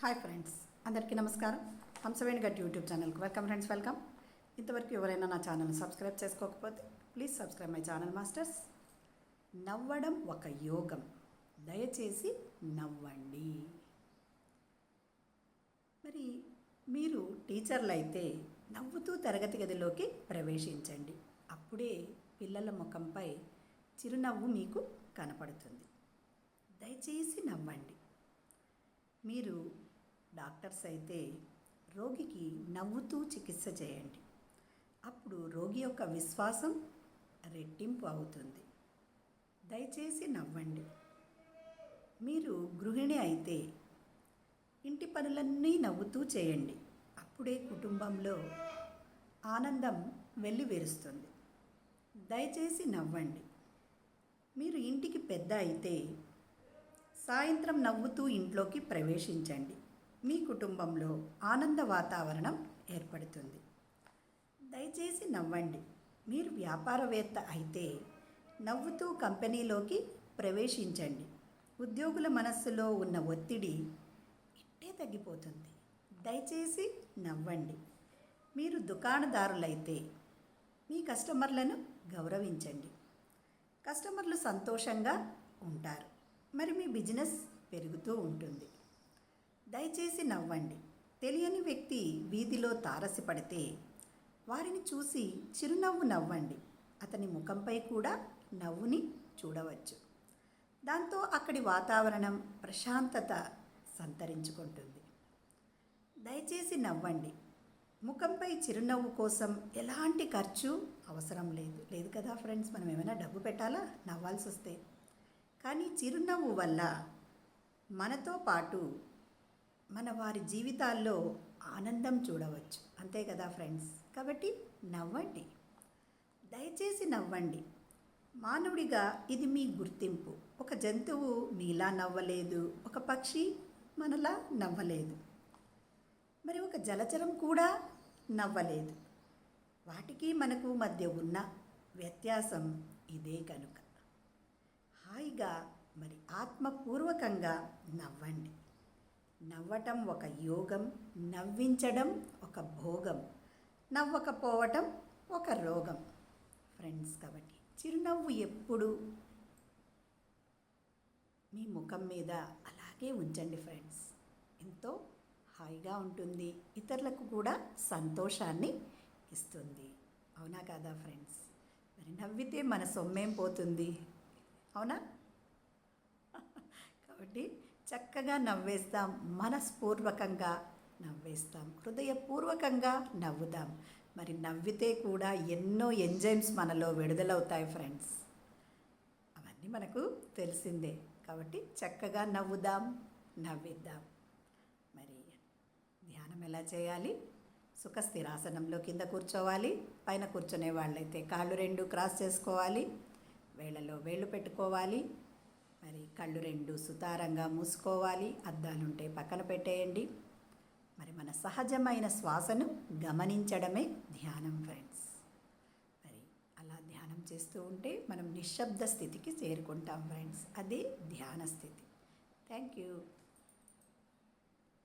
Hi friends అందరికీ నమస్కారం. హంసవేణి గట్ యూట్యూబ్ ఛానల్కి వెల్కమ్ ఫ్రెండ్స్ వెల్కమ్ ఇంతవరకు ఎవరైనా నా ఛానల్ సబ్స్క్రైబ్ చేసుకోకపోతే please subscribe my channel masters నవ్వడం ఒక యోగం. దయచేసి నవ్వండి. మరి మీరు టీచర్లు అయితే నవ్వుతూ తరగతి గదిలోకి ప్రవేశించండి. అప్పుడే పిల్లల ముఖంపై చిరునవ్వు మీకు కనపడుతుంది. దయచేసి నవ్వండి. మీరు డాక్టర్స్ అయితే రోగికి నవ్వుతూ చికిత్స చేయండి. అప్పుడు రోగి యొక్క విశ్వాసం రెట్టింపు అవుతుంది. దయచేసి నవ్వండి. మీరు గృహిణి అయితే ఇంటి పనులన్నీ నవ్వుతూ చేయండి. అప్పుడే కుటుంబంలో ఆనందం వెల్లివేరుస్తుంది. దయచేసి నవ్వండి. మీరు ఇంటికి పెద్ద అయితే సాయంత్రం నవ్వుతూ ఇంట్లోకి ప్రవేశించండి. మీ కుటుంబంలో ఆనంద వాతావరణం ఏర్పడుతుంది. దయచేసి నవ్వండి. మీరు వ్యాపారవేత్త అయితే నవ్వుతూ కంపెనీలోకి ప్రవేశించండి. ఉద్యోగుల మనస్సులో ఉన్న ఒత్తిడి ఇట్టే తగ్గిపోతుంది. దయచేసి నవ్వండి. మీరు దుకాణదారులైతే మీ కస్టమర్లను గౌరవించండి. కస్టమర్లు సంతోషంగా ఉంటారు. మరి మీ బిజినెస్ పెరుగుతూ ఉంటుంది. దయచేసి నవ్వండి. తెలియని వ్యక్తి వీధిలో తారసిపడితే వారిని చూసి చిరునవ్వు నవ్వండి. అతని ముఖంపై కూడా నవ్వుని చూడవచ్చు. దాంతో అక్కడి వాతావరణం ప్రశాంతత సంతరించుకుంటుంది. దయచేసి నవ్వండి. ముఖంపై చిరునవ్వు కోసం ఎలాంటి ఖర్చు అవసరం లేదు. లేదు కదా ఫ్రెండ్స్ మనం ఏమైనా డబ్బు పెట్టాలా? నవ్వాల్సి వస్తే కానీ చిరునవ్వు వల్ల మనతో పాటు మన వారి జీవితాల్లో ఆనందం చూడవచ్చు. అంతే కదా ఫ్రెండ్స్? కాబట్టి నవ్వండి. దయచేసి నవ్వండి. మానవుడిగా ఇది మీ గుర్తింపు. ఒక జంతువు మీలా నవ్వలేదు ఒక పక్షి మనలా నవ్వలేదు. మరి ఒక జలచరం కూడా నవ్వలేదు. వాటికి మనకు మధ్య ఉన్న వ్యత్యాసం ఇదే కనుక. హాయిగా మరి ఆత్మపూర్వకంగా నవ్వండి. నవ్వటం ఒక యోగం నవ్వించడం ఒక భోగం నవ్వకపోవటం ఒక రోగం. ఫ్రెండ్స్ కాబట్టి చిరునవ్వు ఎప్పుడు మీ ముఖం మీద అలాగే ఉంచండి ఫ్రెండ్స్. ఎంతో హాయిగా ఉంటుంది ఇతరులకు కూడా సంతోషాన్ని ఇస్తుంది. అవునా కాదా ఫ్రెండ్స్? మరి నవ్వితే మన సొమ్మేం పోతుంది? అవునా? కాబట్టి చక్కగా నవ్వేస్తాం మనస్పూర్వకంగా నవ్వేస్తాం హృదయపూర్వకంగా నవ్వుదాం. మరి నవ్వితే కూడా ఎన్నో ఎంజైమ్స్ మనలో విడుదలవుతాయి ఫ్రెండ్స్. అవన్నీ మనకు తెలిసిందే. కాబట్టి చక్కగా నవ్వుదాం నవ్విద్దాం. మరి ధ్యానం ఎలా చేయాలి? సుఖ స్థిరాసనంలో కింద కూర్చోవాలి. పైన కూర్చునే వాళ్ళైతే కాళ్ళు రెండు క్రాస్ చేసుకోవాలి. వేళ్ళలో వేళ్ళు పెట్టుకోవాలి. మరి కళ్ళు రెండు సుతారంగా మూసుకోవాలి అద్దాలుంటే పక్కన పెట్టేయండి. మరి మన సహజమైన శ్వాసను గమనించడమే ధ్యానం ఫ్రెండ్స్. మరి అలా ధ్యానం చేస్తూ ఉంటే మనం నిశ్శబ్ద స్థితికి చేరుకుంటాం ఫ్రెండ్స్. అదే ధ్యాన స్థితి. Thank you.